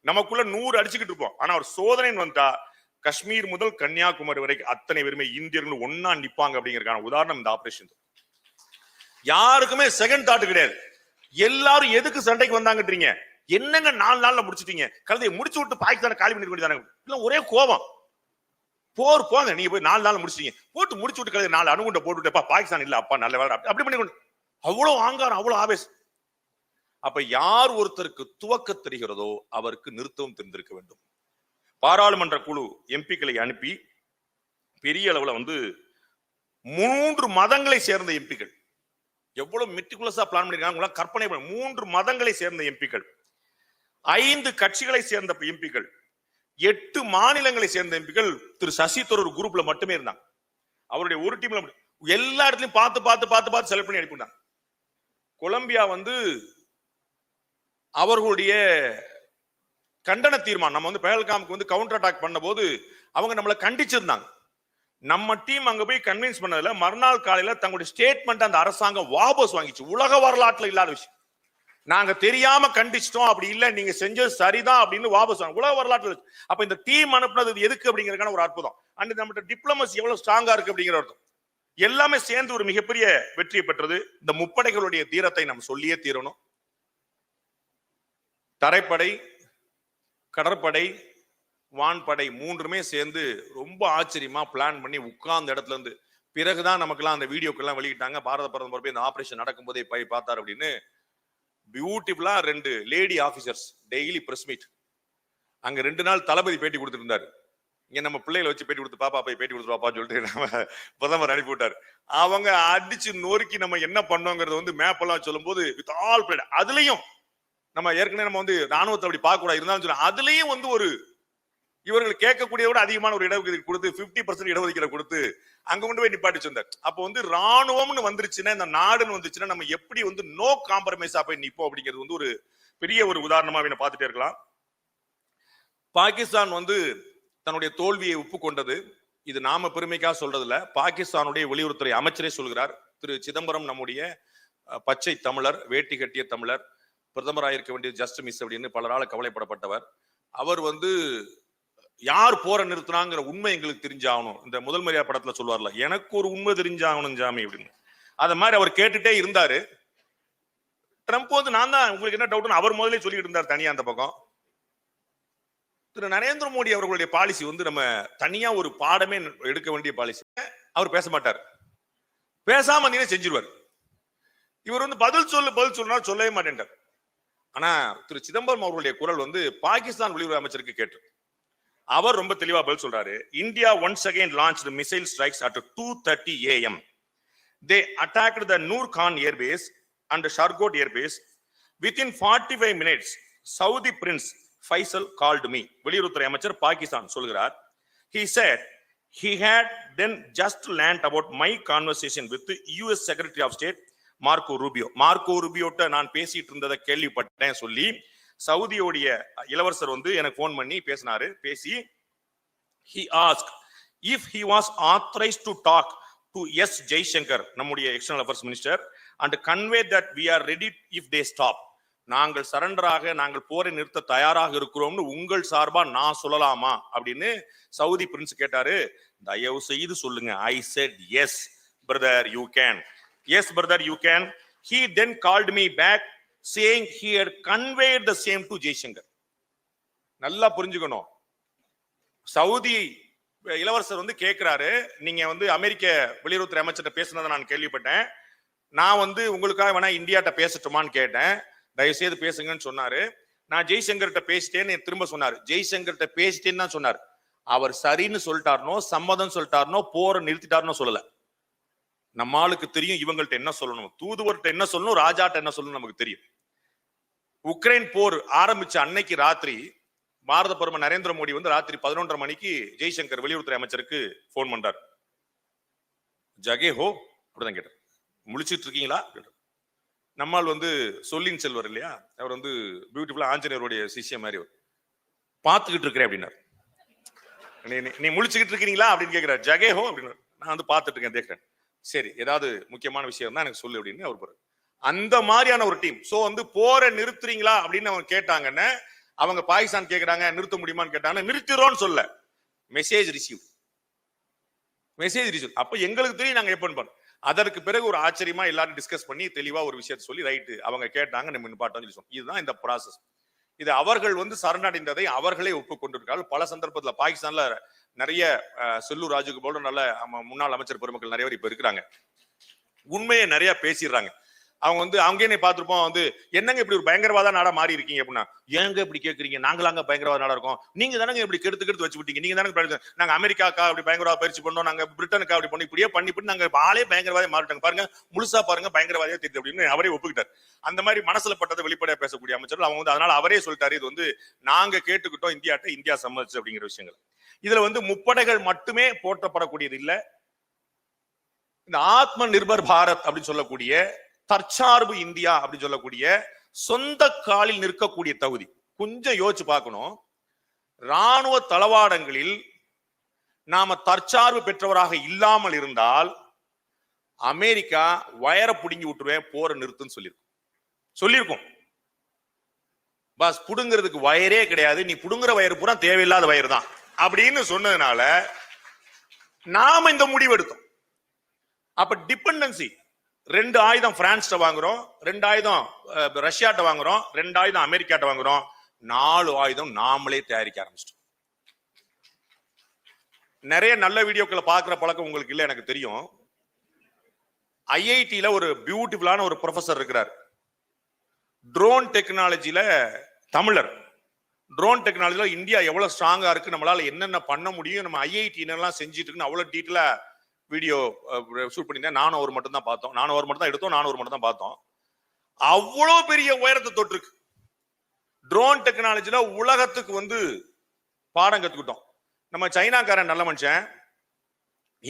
நமக்குள்ள நூறு அடிச்சுக்கிட்டு இருப்போம். ஆனா ஒரு சோதனைன்னு வந்துட்டா காஷ்மீர் முதல் கன்னியாகுமரி வரைக்கும் அத்தனை பேருமே இந்தியர்கள் ஒன்னா நிப்பாங்க அப்படிங்கறதுக்கான உதாரணம் இந்த ஆபரேஷன் யாருக்குமே செகண்ட் தாட் கிடையாது. எல்லாரும் எதுக்கு சண்டைக்கு வந்தாங்கன்றீங்க? என்னங்க நாலு நாள்ல முடிச்சிட்டீங்க? கழுதையை முடிச்சு விட்டு பாகிஸ்தான காலி பண்ணிட்டு வேண்டியதானே? ஒரே கோபம். போர் போங்க. நீங்க போய் நாலு நாள் முடிச்சிட்டீங்க. போட்டு முடிச்சு விட்டு கழுதை நாலு அணுகுண்ட போட்டு விட்டுப்பா பாகிஸ்தான் இல்ல அப்பா நல்ல வேலை. அப்படி பண்ணி கொண்டு அவ்வளவு ஆங்காரம் அவ்வளவு ஆவேசம். அப்ப யார் ஒருத்தருக்கு துவக்க தெரிகிறதோ அவருக்கு நிறுத்தவும் தெரிந்திருக்க வேண்டும். பாராளுமன்ற குழு எம்பிக்களை அனுப்பி பெரிய அளவுல வந்து மூன்று மதங்களை சேர்ந்த எம்பிக்கள். எவ்வளவு மெட்டிகுலஸா பிளான் பண்ணிருக்காங்க கற்பனை மூன்று மதங்களை சேர்ந்த எம்பிக்கள். ஐந்து கட்சிகளை சேர்ந்த எம்பிக்கள். எட்டு மாநிலங்களை சேர்ந்த எம்பிக்கள் திரு சசி தரூர் குரூப்ல மட்டுமே இருந்தாங்க. அவருடைய ஒரு டீம்ல மட்டும். எல்லா இடத்துலயும் பார்த்து பார்த்து பார்த்து பார்த்து செலக்ட் பண்ணி அனுப்பிட்டாங்க கொலம்பியா வந்து அவர்களுடைய கண்டன தீர்மானம் நம்ம வந்து பெயல்காமுக்கு வந்து கவுண்டர் அட்டாக் பண்ண போது அவங்க நம்மளை கண்டிச்சிருந்தாங்க. நம்ம டீம் அங்க போய் கன்வின்ஸ் பண்ணதுல மறுநாள் காலையில தங்களுடைய ஸ்டேட்மெண்ட் அந்த அரசாங்கம் வாபஸ் வாங்கிச்சு. உலக வரலாற்றுல இல்லாத விஷயம். நாங்க தெரியாம கண்டிச்சிட்டோம். அப்படி இல்ல நீங்க செஞ்சது சரிதான் அப்படின்னு வாபஸ் வாங்க. உலக வரலாற்று அப்ப இந்த டீம் அனுப்புனது எதுக்கு அப்படிங்கறதுக்கான ஒரு அற்புதம். அண்ட் நம்மகிட்ட டிப்ளமசி எவ்வளவு ஸ்ட்ராங்கா இருக்கு அப்படிங்கிற அர்த்தம். எல்லாமே சேர்ந்து ஒரு மிகப்பெரிய வெற்றியை பெற்றது இந்த முப்படைகளுடைய தீரத்தை நம்ம சொல்லியே தீரணும். தரைப்படை கடற்படை வான்படை மூன்றுமே சேர்ந்து ரொம்ப ஆச்சரியமா பிளான் பண்ணி உட்கார்ந்த இடத்துல இருந்து பிறகுதான் நமக்கெல்லாம் அந்த வீடியோக்கெல்லாம் வெளியிட்டாங்க. பாரத பிரதமர் போய் இந்த ஆபரேஷன் நடக்கும்போதே போய் பார்த்தார் அப்படின்னு பியூட்டிஃபுல்லா ரெண்டு lady officers daily press meet அங்க ரெண்டு நாள் தளபதி பேட்டி கொடுத்துட்டு இருந்தாரு இங்க நம்ம பிள்ளைகளை வச்சு பேட்டி கொடுத்து பாப்பா போய் பேட்டி கொடுத்து பாப்பான்னு சொல்லிட்டு நம்ம பிரதமர் அனுப்பி விட்டாரு. அவங்க அடிச்சு நொறுக்கி நம்ம என்ன பண்ணோங்கிறது வந்து மேப் எல்லாம் சொல்லும்போது வித் ஆல் அதுலயும் நம்ம ஏற்கனவே நம்ம வந்து ராணுவத்தை அப்படி பார்க்க கூடாது இருந்தாலும் சொல்ல அதுலயும் வந்து ஒரு இவர்கள் கேட்கக்கூடிய விட அதிகமான ஒரு இடஒதுக்கீடு கொடுத்து 50% பர்சன்ட் இடஒதுக்கீடு கொடுத்து அங்க கொண்டு போய் நிப்பாட்டி சொந்தார் அப்போ வந்து ராணுவம்னு வந்துருச்சுன்னா இந்த நாடுன்னு வந்துச்சுன்னா நம்ம எப்படி வந்து நோ காம்ப்ரமைஸா போய் நிப்போம் அப்படிங்கிறது வந்து ஒரு பெரிய ஒரு உதாரணமா இவனை பார்த்துட்டே இருக்கலாம். பாகிஸ்தான் வந்து தன்னுடைய தோல்வியை ஒப்புக்கொண்டது. இது நாம பெருமைக்காக சொல்றது இல்ல பாகிஸ்தானுடைய வெளியுறவுத்துறை அமைச்சரே சொல்கிறார். திரு சிதம்பரம் நம்முடைய பச்சை தமிழர் வேட்டி கட்டிய தமிழர் பிரதமராக இருக்க வேண்டிய ஜஸ்ட் மிஸ் அப்படின்னு பலரால் கவலைப்படப்பட்டவர். அவர் வந்து யார் போற நிறுத்தினாங்கிற உண்மை எங்களுக்கு தெரிஞ்சாகணும். இந்த முதல் மரியா படத்துல சொல்லுவார்ல எனக்கு ஒரு உண்மை தெரிஞ்சாகணும் ஜாமி அப்படின்னு. அத மாதிரி அவர் கேட்டுட்டே இருந்தாரு. ட்ரம்ப் வந்து நான் தான் உங்களுக்கு என்ன டவுட்னு அவர் முதல்ல சொல்லிட்டு இருந்தார் தனியா அந்த பக்கம். திரு நரேந்திர மோடி அவர்களுடைய பாலிசி வந்து நம்ம தனியா ஒரு பாடமே எடுக்க வேண்டிய பாலிசி அவர் பேச மாட்டார். பேசாம இருந்தீங்கன்னா செஞ்சிருவார். இவர் வந்து பதில் சொல்லு பதில் சொல்லுனா சொல்லவே மாட்டேன்டார் ஆனா திரு சிதம்பரம் அவர்களுடைய குரல் வந்து பாகிஸ்தான் வெளியுறவு அமைச்சருக்கு கேட்டு. அவர் ரொம்ப தெளிவா பதில் சொல்றாரு. India once again launch missile strikes at two thirty AM they attack the Noor Khan airbase and Shorkot airbase within forty five minutes Saudi prince Faisal called me வெளியுறவுத்துறை அமைச்சர் பாகிஸ்தான் சொல்கிறார். He said he had then just land about my conversation with US secretary of state Marco Rubio Marco ரூபியோட்ட நான் பேசிட்டு இருந்ததை கேள்விப்பட்டேன் சொல்லி சவுதியோடைய இளவரசர் வந்து எனக்கு ஃபோன் பண்ணி பேசினாரு. பேசி he ask if he was authorise to talk to S Jaishankar நம்முடைய external affairs minister and convey that we are ready if they stop நாங்கள் சரண்டராக நாங்கள் போரை நிறுத்த தயாராக இருக்கிறோம்னு உங்கள் சார்பா நான் சொல்லலாமா? அப்படின்னு சவுதி பிரின்ஸ் கேட்டாரு. தயவு செய்து சொல்லுங்க. I said yes brother you can yes brother you can he then called me back saying here conveyed the same to Jaishankar நல்லா புரிஞ்சுக்கணும். சவுதி இளவரசர் வந்து கேட்கிறாரு நீங்க வந்து அமெரிக்க வெளியுறவுத்துறை அமைச்சர்கிட்ட பேசுனதை நான் கேள்விப்பட்டேன். நான் வந்து உங்களுக்காக வேணா இந்தியாட்ட பேசட்டுமான்னு கேட்டேன். தயவு செய்து பேசுங்கன்னு சொன்னாரு. நான் ஜெய்சங்கர்கிட்ட பேசிட்டேன்னு திரும்ப சொன்னாரு. ஜெய்சங்கர்கிட்ட பேசிட்டேன்னு தான் சொன்னார். அவர் சரின்னு சொல்லிட்டாருனோ சம்மதம் சொல்லிட்டாருனோ போரை நிறுத்திட்டாருனோ சொல்லலை. நம்ம ஆளுக்கு தெரியும் இவங்கள்ட்ட என்ன சொல்லணும். தூதுவர்கிட்ட என்ன சொல்லணும் ராஜாட்ட என்ன சொல்லணும் நமக்கு தெரியும். உக்ரைன் போர் ஆரம்பிச்ச அன்னைக்கு ராத்திரி பாரத பிரதமர் நரேந்திர மோடி வந்து ராத்திரி பதினொன்றரை மணிக்கு ஜெய்சங்கர் வெளியுறவுத்துறை அமைச்சருக்கு ஃபோன் பண்றார். ஜகே ஹோ அப்படிதான் கேட்டார். முழிச்சிட்டு இருக்கீங்களா? கேட்டார். நம்மால் வந்து சொல்லின் செல்வர் இல்லையா? அவர் வந்து பியூட்டிஃபுல்லா ஆஞ்சநேயருடைய சிஷ்யம் மாதிரி அவர். பார்த்துக்கிட்டு இருக்கிறேன் அப்படின்னார். நீ- நீ- முழிச்சுக்கிட்டு இருக்கிறீங்களா அப்படின்னு கேட்கிறார் ஜகே ஹோ அப்படின்னு நான் வந்து பார்த்துட்டு இருக்கேன் தேக்கிறேன் சரி ஏதாவது முக்கியமான விஷயம் தான் எனக்கு சொல்லு அப்படின்னு அவர் போறாரு. அந்த மாதிரியான ஒரு டீம் சோ வந்து போற நிறுத்துறீங்களா அப்படின்னு அவங்க கேட்டாங்கன்னு அவங்க பாகிஸ்தான் கேக்குறாங்க நிறுத்த முடியுமான்னு கேட்டாங்க நிறுத்திடுறோம்னு சொல்ல. மெசேஜ் ரிசீவ் மெசேஜ் ரிசீவ் அப்ப எங்களுக்கு தெரியும் நாங்க எப்ப பண்ணோம். அதற்கு பிறகு ஒரு ஆச்சரியமா எல்லாரும் டிஸ்கஸ் பண்ணி தெளிவா ஒரு விஷயத்தை சொல்லி ரைட்டு அவங்க கேட்டாங்க நம்ம நிப்பாட்டோம்னு சொல்லி சொன்னோம். இதுதான் இந்த ப்ராசஸ் இது அவர்கள் வந்து சரணடைந்ததை அவர்களே ஒப்புக்கொண்டிருக்கார்கள் பல சந்தர்ப்பத்துல பாகிஸ்தான்ல நிறைய செல்லூர் ராஜுக்கு போல நல்ல முன்னாள் அமைச்சர் பெருமக்கள் நிறைய பேர் இப்ப இருக்கிறாங்க. உண்மையை நிறைய பேசிடுறாங்க. அவங்க வந்து அவங்க என்ன பார்த்துருப்போம் வந்து என்னங்க இப்படி ஒரு பயங்கரவாத நாடா மாறி இருக்கீங்க அப்படின்னா ஏங்க இப்படி கேக்குறீங்க? நாங்களாங்க பயங்கரவாத நாடா இருக்கோம். நீங்க தானங்க இப்படி கெடுத்து கெடுத்து வச்சு விட்டீங்க நீங்க தானே நாங்க அமெரிக்காக்கா அப்படி பயங்கரவாத பயிற்சி பண்ணோம். நாங்க பிரிட்டனுக்கா அப்படி பண்ணி இப்படியே பண்ணி பண்ணி நாங்க ஆளே பயங்கரவாதம் மாறிட்டாங்க. பாருங்க முழுசா பாருங்க பயங்கரவாதியா தெரியுது அப்படின்னு அவரே ஒப்புக்கிட்டார். அந்த மாதிரி மனசுல பட்டதை வெளிப்படையா பேசக்கூடிய அமைச்சர்கள் அவங்க வந்து அதனால அவரே சொல்லிட்டாரு இது வந்து நாங்க கேட்டுக்கிட்டோம். இந்தியாட்ட இந்தியா சம்மதிச்சு அப்படிங்கிற விஷயங்கள். இதுல வந்து முப்படைகள் மட்டுமே போற்றப்படக்கூடியது இல்லை. இந்த ஆத்ம நிர்பர் பாரத் அப்படின்னு சொல்லக்கூடிய தற்சார்பு இந்தியா அப்படின்னு சொல்லக்கூடிய சொந்த காலில் நிற்கக்கூடிய தகுதி. கொஞ்சம் யோசிச்சு பார்க்கணும். ராணுவ தளவாடங்களில் நாம தற்சார்பு பெற்றவராக இல்லாமல் இருந்தால் அமெரிக்கா வயரை புடுங்கி விட்டுருவேன் போரை நிறுத்துன்னு சொல்லியிருக்கும். சொல்லியிருக்கும். பஸ் புடுங்கிறதுக்கு வயரே கிடையாது. நீ புடுங்குற வயர் பூரா தேவையில்லாத வயர் தான் அப்படின்னு சொன்னதுனால நாம இந்த முடிவு எடுத்தோம். அப்ப டிபெண்டன்சி ரெண்டு ஆயுதம் பிரான்ஸ்ட வாங்குறோம் ரெண்டு ஆயுதம் ரஷ்யாட்ட வாங்குறோம் ரெண்டு ஆயுதம் அமெரிக்காட்ட வாங்குறோம். நாலு ஆயுதம் நாமளே தயாரிக்க ஆரம்பிச்சிட்டோம். நிறைய நல்ல வீடியோக்களை பார்க்குற பழக்கம் உங்களுக்கு இல்லை எனக்கு தெரியும். ஐஐடியில் ஒரு பியூட்டிஃபுல்லான ஒரு ப்ரொஃபசர் இருக்கிறார். ட்ரோன் டெக்னாலஜியில் தமிழர். ட்ரோன் டெக்னாலஜியில் இந்தியா எவ்வளோ ஸ்ட்ராங்காக இருக்குது நம்மளால் என்னென்ன பண்ண முடியும் நம்ம ஐஐடினெல்லாம் செஞ்சுட்டு இருக்குன்னு அவ்வளோ டீட்டெயிலாக வீடியோ ஷூட் பண்ணியிருந்தேன். நானும் ஒரு மட்டும் தான் பார்த்தோம். நானும் ஒரு மட்டும் தான் எடுத்தோம். நானும் ஒரு மட்டும் தான் பார்த்தோம். அவ்வளோ பெரிய உயரத்தை தொற்றுக்கு ட்ரோன் டெக்னாலஜியில் உலகத்துக்கு வந்து பாடம் கற்றுக்கிட்டோம் நம்ம சைனாக்காரன் நல்ல மனுஷன்.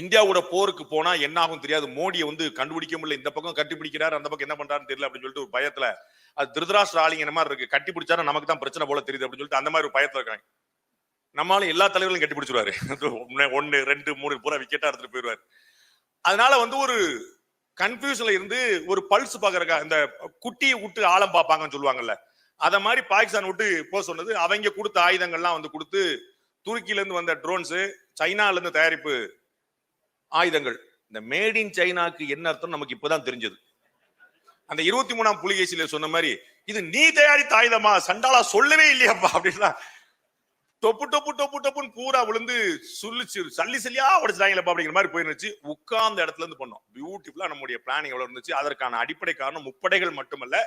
இந்தியாவோட போருக்கு போனா என்ன ஆகும் தெரியாது. மோடியை வந்து கண்டுபிடிக்க முடியல. இந்த பக்கம் கட்டிப்பிடிக்கிறார் அந்த பக்கம் என்ன பண்றாருன்னு தெரியல அப்படின்னு சொல்லிட்டு ஒரு பயத்துல அது திருதராஸ் ஆளிங்க மாதிரி இருக்கு? கட்டி பிடிச்சாரு நமக்கு தான் பிரச்சனை போல தெரியுது அப்படின்னு சொல்லிட்டு அந்த மாதிரி ஒரு பயத்துல இருக்காங்க. நம்மளால எல்லா தலைவர்களும் கட்டி பிடிச்சிருவாரு. ஒண்ணு- ரெண்டு மூணு பூரா விக்கெட்டா எடுத்துட்டு போயிடுவாரு அதனால வந்து ஒரு கன்ஃபியூஷன்ல இருந்து ஒரு பல்ஸ் பாக்குறக்கா இந்த குட்டியை விட்டு ஆழம் பார்ப்பாங்கன்னு சொல்லுவாங்கல்ல அத மாதிரி பாகிஸ்தான் விட்டு போக சொன்னது அவங்க கொடுத்த ஆயுதங்கள்லாம் வந்து கொடுத்து துருக்கில இருந்து வந்த ட்ரோன்ஸ் சைனால இருந்து தயாரிப்பு ஆயுதங்கள். இந்த மேட் இன் சைனாக்கு என்ன அர்த்தம் நமக்கு இப்பதான் தெரிஞ்சது. அந்த இருபத்தி மூணாம் புலிகேசியில சொன்ன மாதிரி இது நீ தயாரித்த ஆயுதமா? சண்டாலா சொல்லவே இல்லையாப்பா அப்படின்னா டொப்பு டொப்பு டொப்பு டொப்புன்னு பூரா விழுந்து சுள்ளிச்சு சல்லி சல்லியா உடைச்சிட்டாங்களப்பா அப்படிங்கிற மாதிரி போயிருந்துச்சு. உட்கார்ந்த இடத்துல இருந்து பண்ணோம். பியூட்டிஃபுல்லா நம்முடைய பிளானிங் எவ்வளவு இருந்துச்சு. அதற்கான அடிப்படை காரணம் முப்படைகள் மட்டுமல்ல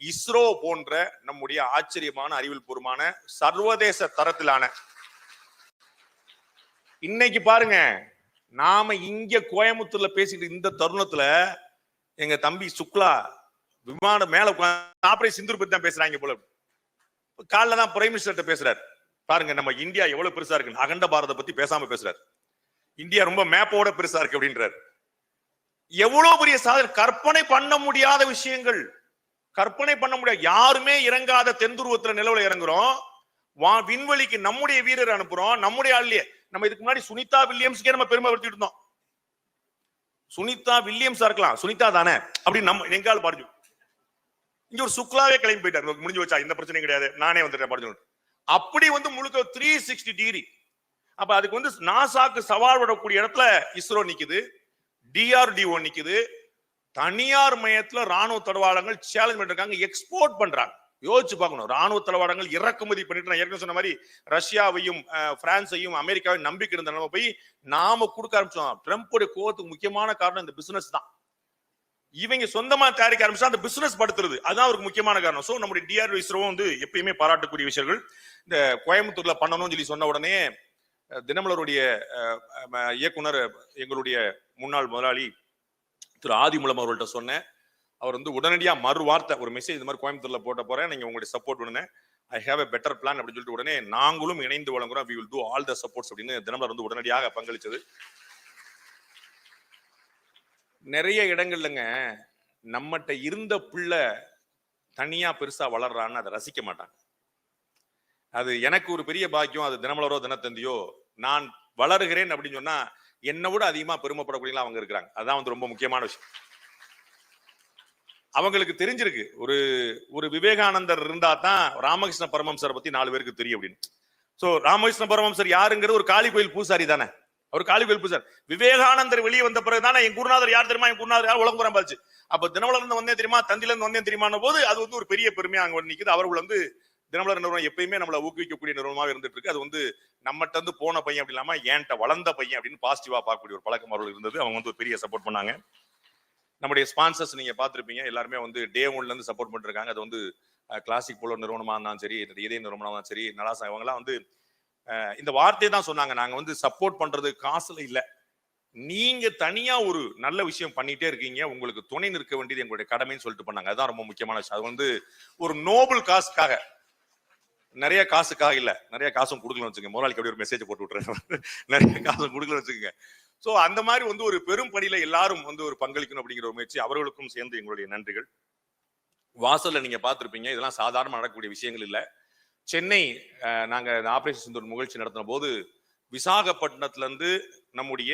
இஸ்ரோ போன்ற நம்முடைய ஆச்சரியமான அறிவியல் பூர்வமான சர்வதேச தரத்திலான. இன்னைக்கு பாருங்க நாம இங்க கோயம்புத்தூர்ல பேசிட்டு இந்த தருணத்துல எங்க தம்பி சுக்லா விமானம் மேல ஆபரேஷன் சிந்தூர் பத்தி தான் பேசுறாங்க போல. காலைல தான் பிரைம் மினிஸ்டர்கிட்ட பேசுறாரு. பாருங்க நம்ம இந்தியா எவ்வளவு பெருசா இருக்கு அகண்ட பாரத பத்தி பேசாம பேசுறாரு. இந்தியா ரொம்ப மேப்போட பெருசா இருக்கு அப்படின்றாரு. எவ்வளவு பெரிய சாதனை? கற்பனை பண்ண முடியாத விஷயங்கள். கற்பனை பண்ண முடியாது. யாருமே இறங்காத தென்துருவத்துல நிலவுல இறங்குறோம். வா விண்வெளிக்கு நம்முடைய வீரர் அனுப்புறோம். நம்முடைய ஆள்லயே. நம்ம இதுக்கு முன்னாடி சுனிதா வில்லியம்ஸ்க்கே நம்ம பெருமைப்படுத்திட்டு இருந்தோம். சுனிதா வில்லியம்ஸா இருக்கலாம். சுனிதா தானே. அப்படின்னு நம்ம எங்கால் பாடிஞ்சு இங்க ஒரு சுக்லாவே கிளம்பி போயிட்டாரு. உங்களுக்கு முடிஞ்சு வச்சா இந்த பிரச்சனையும் கிடையாது. நானே வந்துட்டேன் பாடிஞ்சு அப்படி வந்து முழுக்க த்ரீ சிக்ஸ்டி டிகிரி அப்ப அதுக்கு வந்து நாசாக்கு சவால் விடக்கூடிய இடத்துல இஸ்ரோ நிக்குது டிஆர்டிஓ நிக்குது. தனியார் மையத்துல ராணுவ தடவாளங்கள் சேலஞ்ச் பண்ணிருக்காங்க எக்ஸ்போர்ட் பண்றாங்க. யோசிச்சு பார்க்கணும் ராணுவ தளவாடங்கள் இறக்குமதி பண்ணிட்டு நான் ஏற்கனவே சொன்ன மாதிரி ரஷ்யாவையும் பிரான்ஸையும் அமெரிக்காவையும் நம்பிக்கை இருந்த நம்ம போய் நாம கொடுக்க ஆரம்பிச்சோம். ட்ரம்ப்புடைய கோவத்துக்கு முக்கியமான காரணம் இந்த பிசினஸ் தான். இவங்க சொந்தமா தயாரிக்க ஆரம்பிச்சா அந்த பிசினஸ் படுத்துறது. அதுதான் அவருக்கு முக்கியமான காரணம். சோ நம்முடைய டிஆர் இஸ்ரோவும் வந்து எப்பயுமே பாராட்டக்கூடிய விஷயங்கள். இந்த கோயம்புத்தூர்ல பண்ணணும்னு சொல்லி சொன்ன உடனே தினமலருடைய இயக்குனர் எங்களுடைய முன்னாள் முதலாளி திரு ஆதிமூலம் அவர்கள்ட்ட சொன்னேன். அவர் வந்து உடனடியாக மறு வார்த்தை ஒரு மெசேஜ் இந்த மாதிரி கோயம்புத்தூர்ல போட்ட போறேன். நீங்க உங்களுடைய சப்போர்ட் வேணுங்க I have a better plan அப்படின்னு சொல்லிட்டு உடனே நாங்களும் இணைந்து வழங்குறோம். We will do all the supports அப்படின்னு தினமலர் வந்து உடனடியாக பங்களிச்சது. நிறைய இடங்கள்லங்க நம்மகிட்ட இருந்த பிள்ளை தனியா பெருசா வளர்றான்னு அதை ரசிக்க மாட்டாங்க. அது எனக்கு ஒரு பெரிய பாக்கியம் அது தினமலரோ தினத்தந்தியோ நான் வளருகிறேன் அப்படின்னு சொன்னா என்னை விட அதிகமா பெருமைப்படக்கூடியலாம் அவங்க இருக்கிறாங்க. அதான் வந்து ரொம்ப முக்கியமான விஷயம். அவங்களுக்கு தெரிஞ்சிருக்கு. ஒரு ஒரு விவேகானந்தர் இருந்தா தான் ராமகிருஷ்ண பரமம்சரை பத்தி நாலு பேருக்கு தெரியும் அப்படின்னு. சோ ராமகிருஷ்ண பரமம்சர் யாருங்கிறது ஒரு காளி கோயில் பூசாரி தானே. அவர் காலி கோயில் சார் விவேகானந்தர் வெளியே வந்த பிறகு தானே என் குருநாதர் யார் தெரியுமா? என் குருநாதர் யார் உலகம் பாச்சு அப்ப தினமலர் இருந்து வந்தேன் தெரியுமா? தந்தில இருந்து வந்தேன் தெரியுமான போது அது வந்து ஒரு பெரிய பெருமையா அங்க நிக்குது. அவர்கள் வந்து தினமலர் நிறுவனம் எப்பயுமே நம்மளை ஊக்குவிக்கக்கூடிய நிறுவனமாக இருந்துட்டு இருக்கு. அது வந்து நம்மகிட்ட இருந்து போன பையன் அப்படி இல்லாம ஏன்ட்ட வளர்ந்த பையன் அப்படின்னு பாசிட்டிவா பார்க்கக்கூடிய ஒரு பழக்கம் அவர்கள் இருந்தது. அவங்க வந்து ஒரு பெரிய சப்போர்ட் பண்ணாங்க. நம்முடைய ஸ்பான்சர்ஸ் நீங்க பார்த்துருப்பீங்க. எல்லாருமே வந்து டே ஒன்ல இருந்து சப்போர்ட் பண்ணிருக்காங்க அது வந்து கிளாசிக் போல நிறுவனமா இருந்தாலும் சரி இதே நிறுவனமா இருந்தாலும் சரி நலாசா இவங்கெல்லாம் வந்து இந்த வார்த்தையை தான் சொன்னாங்க. நாங்க வந்து சப்போர்ட் பண்றது காசுல இல்ல. நீங்க தனியா ஒரு நல்ல விஷயம் பண்ணிட்டே இருக்கீங்க. உங்களுக்கு துணை நிற்க வேண்டியது எங்களுடைய கடமைன்னு சொல்லிட்டு பண்ணாங்க. அதுதான் ரொம்ப முக்கியமான விஷயம். அது வந்து ஒரு நோபல் காசுக்காக. நிறைய காசுக்காக இல்ல. நிறைய காசும் கொடுக்கலன்னு வச்சுக்கோங்க. முதலாளிக்கு அப்படி ஒரு மெசேஜ் போட்டு விட்டுறேன். நிறைய காசும் கொடுக்கல வச்சுக்கோங்க. சோ அந்த மாதிரி வந்து ஒரு பெரும் பணியில எல்லாரும் வந்து ஒரு பங்களிக்கணும் அப்படிங்கிற ஒரு முயற்சி அவர்களுக்கும் சேர்ந்து எங்களுடைய நன்றிகள். வாசல்ல நீங்க பார்த்துருப்பீங்க. இதெல்லாம் சாதாரண நடக்கக்கூடிய விஷயங்கள் இல்லை. சென்னை நாங்கள் இந்த ஆபரேஷன் சிந்தூர் நிகழ்ச்சி நடத்தின போது விசாகப்பட்டினத்துலேருந்து நம்முடைய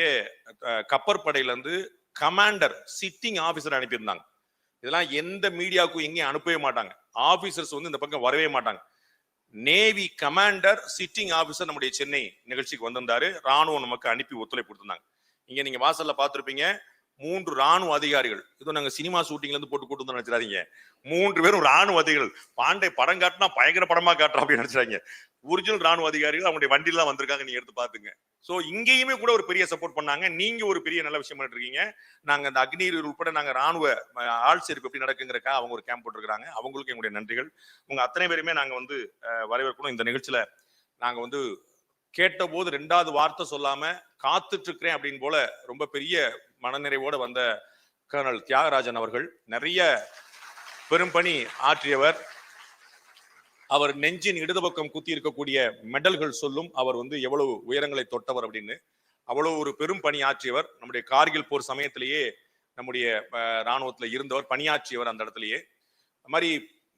கப்பற்படையிலேருந்து கமாண்டர் சிட்டிங் ஆஃபீஸர் அனுப்பியிருந்தாங்க. இதெல்லாம் எந்த மீடியாவுக்கும் எங்கேயும் அனுப்பவே மாட்டாங்க. ஆஃபீஸர்ஸ் வந்து இந்த பக்கம் வரவே மாட்டாங்க. நேவி கமாண்டர் சிட்டிங் ஆஃபீஸர் நம்முடைய சென்னை நிகழ்ச்சிக்கு வந்திருந்தாரு. ராணுவம் நமக்கு அனுப்பி ஒத்துழைப்பு கொடுத்திருந்தாங்க. இங்கே நீங்கள் வாசலில் பார்த்துருப்பீங்க. மூன்று ராணுவ அதிகாரிகள். இதோ நாங்க சினிமா ஷூட்டிங்ல இருந்து போட்டு கூட்டு வந்து நினைச்சிடாதீங்க. மூன்று பேரும் ராணுவ அதிகாரிகள். பாண்டே படம் காட்டினா பயங்கர படமா காட்டுறா அப்படின்னு நினைச்சாங்க ஒரிஜினல் ராணுவ அதிகாரிகள் அவங்களுடைய வண்டியில தான் வந்திருக்காங்க நீங்க எடுத்து பாத்துங்க. சோ இங்கேயுமே கூட ஒரு பெரிய சப்போர்ட் பண்ணாங்க. நீங்க ஒரு பெரிய நல்ல விஷயம் பண்ணிட்டு இருக்கீங்க நாங்க அந்த அக்னியர் உட்பட நாங்க ராணுவ ஆள் சேர்ப்பு எப்படி நடக்குங்கிறக்கா அவங்க ஒரு கேம்ப் போட்டுருக்காங்க அவங்களுக்கு எங்களுடைய நன்றிகள். உங்க அத்தனை பேருமே நாங்க வந்து வரவேற்கணும். இந்த நிகழ்ச்சியில நாங்க வந்து கேட்ட போது ரெண்டாவது வார்த்தை சொல்லாம காத்துட்டு இருக்கிறேன் அப்படின்னு போல ரொம்ப பெரிய மனநிறைவோடு வந்த கர்னல் தியாகராஜன் அவர்கள் நிறைய பெரும்பணி ஆற்றியவர். அவர் நெஞ்சின் இடது பக்கம் குத்தி இருக்கக்கூடிய மெடல்கள் சொல்லும் அவர் வந்து எவ்வளவு உயரங்களை தொட்டவர் அப்படின்னு. அவ்வளவு ஒரு பெரும் பணி ஆற்றியவர். நம்முடைய கார்கில் போர் சமயத்திலேயே நம்முடைய இராணுவத்தில் இருந்தவர் பணியாற்றியவர் அந்த இடத்துலயே. அது மாதிரி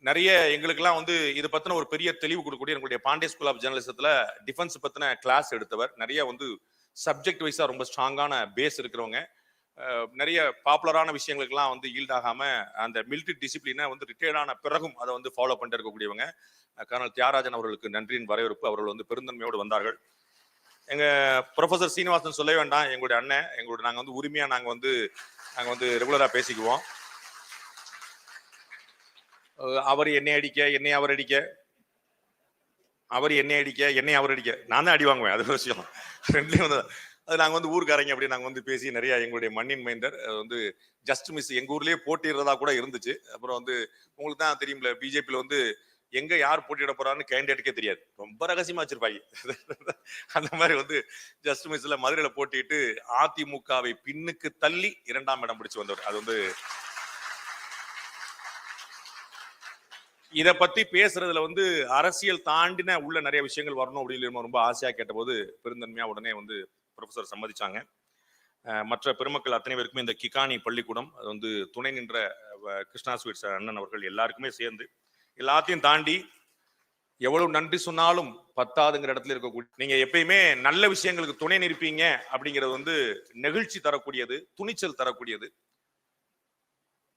நிறைய எங்களுக்கெல்லாம் வந்து இது பத்தின ஒரு பெரிய தெளிவு கொடுக்கக்கூடிய எங்களுடைய பாண்டே ஸ்கூல் ஆஃப் ஜேர்னலிசத்துல டிஃபென்ஸ் பத்தின கிளாஸ் எடுத்தவர். நிறைய வந்து சப்ஜெக்ட் வைஸா ரொம்ப ஸ்ட்ராங்கான பேஸ் இருக்கிறவங்க. நிறைய பாப்புலரான விஷயங்களுக்கெல்லாம் வந்து ஈல்ட் அந்த மிலிட்டரி டிசிப்ளினை வந்து ரிட்டையர்டான பிறகும் அதை வந்து ஃபாலோ பண்ணிட்டு இருக்கக்கூடியவங்க கர்னல் தியாகராஜன் அவர்களுக்கு நன்றியின் வரவேற்பு. அவர்கள் வந்து பெருந்தன்மையோடு வந்தார்கள். எங்கள் ப்ரொஃபசர் சீனிவாசன் சொல்ல வேண்டாம். எங்களுடைய அண்ணன் எங்களுடைய நாங்கள் வந்து உரிமையாக நாங்கள் வந்து நாங்கள் வந்து ரெகுலராக பேசிக்குவோம். அவர் என்னை அடிக்க என்னை அவர் அடிக்க அவர் என்னை அடிக்க என்னை அவர் அடிக்க. நான் தான் அடி வாங்குவேன் அது விஷயம். ரெண்டுலயும் வந்து அது நாங்கள் வந்து ஊருக்காரங்க அப்படி நாங்கள் வந்து பேசி நிறைய எங்களுடைய மண்ணின் மைந்தர் அது வந்து ஜஸ்ட் மிஸ் எங்க ஊர்லயே போட்டிடுறதா கூட இருந்துச்சு. அப்புறம் வந்து உங்களுக்கு தான் தெரியும்ல பிஜேபியில வந்து எங்க யார் போட்டியிட போறான்னு கேண்டிடேட்டுக்கே தெரியாது. ரொம்ப ரகசியமா வச்சிருப்பாங்க. அந்த மாதிரி வந்து ஜஸ்ட் மிஸ்ல மதுரையில போட்டிட்டு அதிமுகவை பின்னுக்கு தள்ளி இரண்டாம் இடம் பிடிச்சு வந்தவர். அது வந்து இதை பத்தி பேசுறதுல வந்து அரசியல் தாண்டின உள்ள நிறைய விஷயங்கள் வரணும் அப்படின்னு ரொம்ப ஆசையா கேட்டபோது பெருந்தன்மையா உடனே வந்து ப்ரொஃபஸர் சம்மதிச்சாங்க. மற்ற பெருமக்கள் அத்தனை பேருக்குமே இந்த கிகானி பள்ளிக்கூடம் அது வந்து துணை நின்ற கிருஷ்ணா ஸ்வீட்ஸ் அண்ணன் அவர்கள் எல்லாருக்குமே சேர்ந்து எல்லாத்தையும் தாண்டி எவ்வளவு நன்றி சொன்னாலும் பத்தாதுங்கிற இடத்துல இருக்கக்கூடிய நீங்க எப்பயுமே நல்ல விஷயங்களுக்கு துணை நிற்பீங்க அப்படிங்கிறது வந்து நெகிழ்ச்சி தரக்கூடியது துணிச்சல் தரக்கூடியது.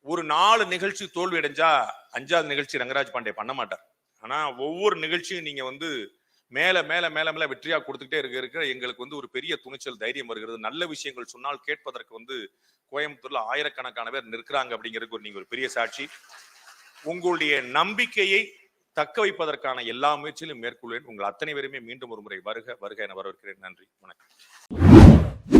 ஒரு நாலு நிகழ்ச்சி தோல்வி அடைஞ்சா அஞ்சாவது நிகழ்ச்சி ரங்கராஜ் பாண்டே பண்ண மாட்டார். ஆனா ஒவ்வொரு நிகழ்ச்சியும் நீங்க வந்து மேல மேல மேல மேல வெற்றியா கொடுத்துக்கிட்டே இருக்க இருக்க எங்களுக்கு வந்து ஒரு பெரிய துணிச்சல் தைரியம் வருகிறது. நல்ல விஷயங்கள் சொன்னால் கேட்பதற்கு வந்து கோயம்புத்தூர்ல ஆயிரக்கணக்கான பேர் நிற்கிறாங்க அப்படிங்கிறதுக்கு ஒரு நீங்க ஒரு பெரிய சாட்சி. உங்களுடைய நம்பிக்கையை தக்க வைப்பதற்கான எல்லா முயற்சியிலும் மேற்கொள்வேன். உங்கள் அத்தனை பேருமே மீண்டும் ஒரு முறை வருக வருக என வரவேற்கிறேன். நன்றி. வணக்கம்.